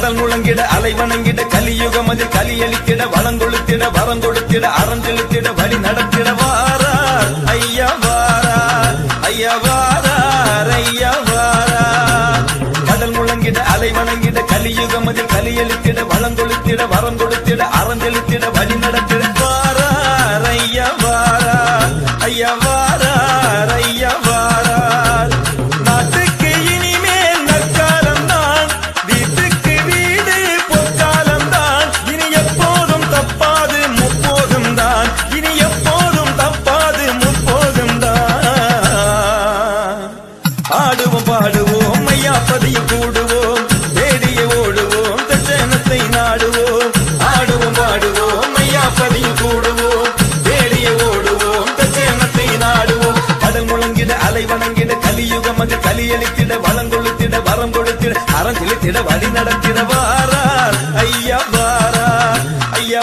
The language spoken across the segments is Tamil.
கடல் முழங்கிட அலை வணங்கிட கலியுகம் அதில் கலியளித்திட வளங்கொழுத்திட வரங்கொடுத்திட அறஞ்செழுத்திட வழி நடத்திட வாரார். ஐயா வாரார் ஐயா வாரார் ஐயா வாரார். கடல் முழங்கிட அலை வணங்கிட கலியுகம் அதில் கலியளித்திட வளங்கொழுத்திட வரங்கொடுத்திட அறஞ்செழுத்திட வழி நடத்திட வாரார். ஐயா வாரார் ஐயா வாரார் ஆடுவோம் பாடுவோம். ஐயா பதியும் கூடுவோம். தேடிய ஓடுவோம். தட்சணத்தை நாடுவோம். ஆடுவோம் பாடுவோம். ஐயா பதியும் கூடுவோம். தேடிய ஓடுவோம். தட்சணத்தை நாடுவோம். கடல் முழங்கிட அலை வணங்கிட கலியுகம் அது கலியளித்திட வளங்கொழுத்திட வரம் கொடுத்திட அறஞ்செலுத்திட வழி நடத்திட வாரார். ஐயா வாரார். ஐயா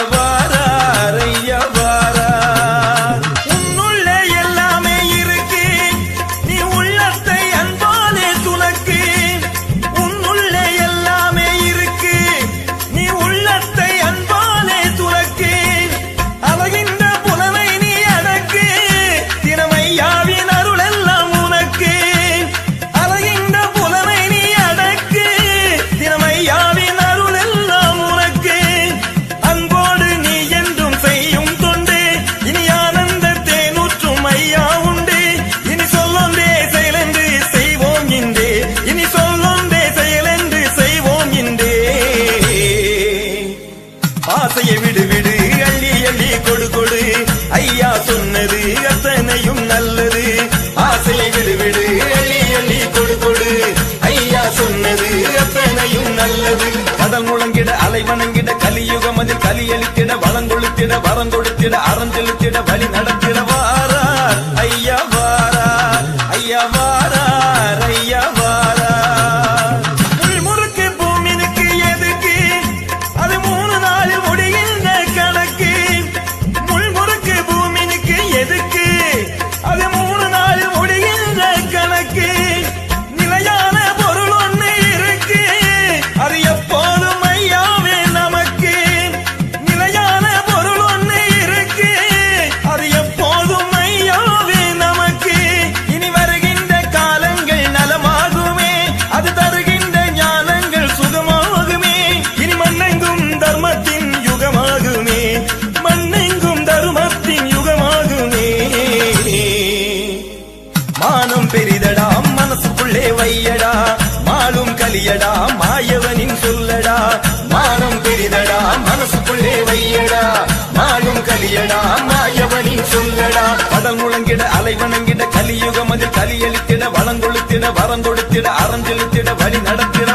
ஆசையை விடு விடு. அள்ளி அள்ளி கொடு கொடு. ஐயா சொன்னது அத்தனையும் நல்லது. ஆசையை விடு விடு. அள்ளி அள்ளி கொடு கொடு. ஐயா சொன்னது அத்தனையும் நல்லது. கடல் முழங்கிட அலை வணங்கிட கலியுகம் அதில் கலியளித்திட வளங்கொழுத்திட வரங்கொடுத்திட அறஞ்செலுத்திட வழி நடத்திடவா மானம் பெரிதடா மனசுக்குள்ளே வையடா. மாலும் கலியடா மாயவனின் சொல்லடா. மானம் பெரிதடா மனசுக்குள்ளே வையடா. மாலும் கலியடா மாயவனின் சொல்லடா. கடல் முழங்கிட அலை வணங்கிட கலியுகம் அதில் கலியளித்திட வளங்கொழுத்திட வரம் கொடுத்திட வழி நடத்திட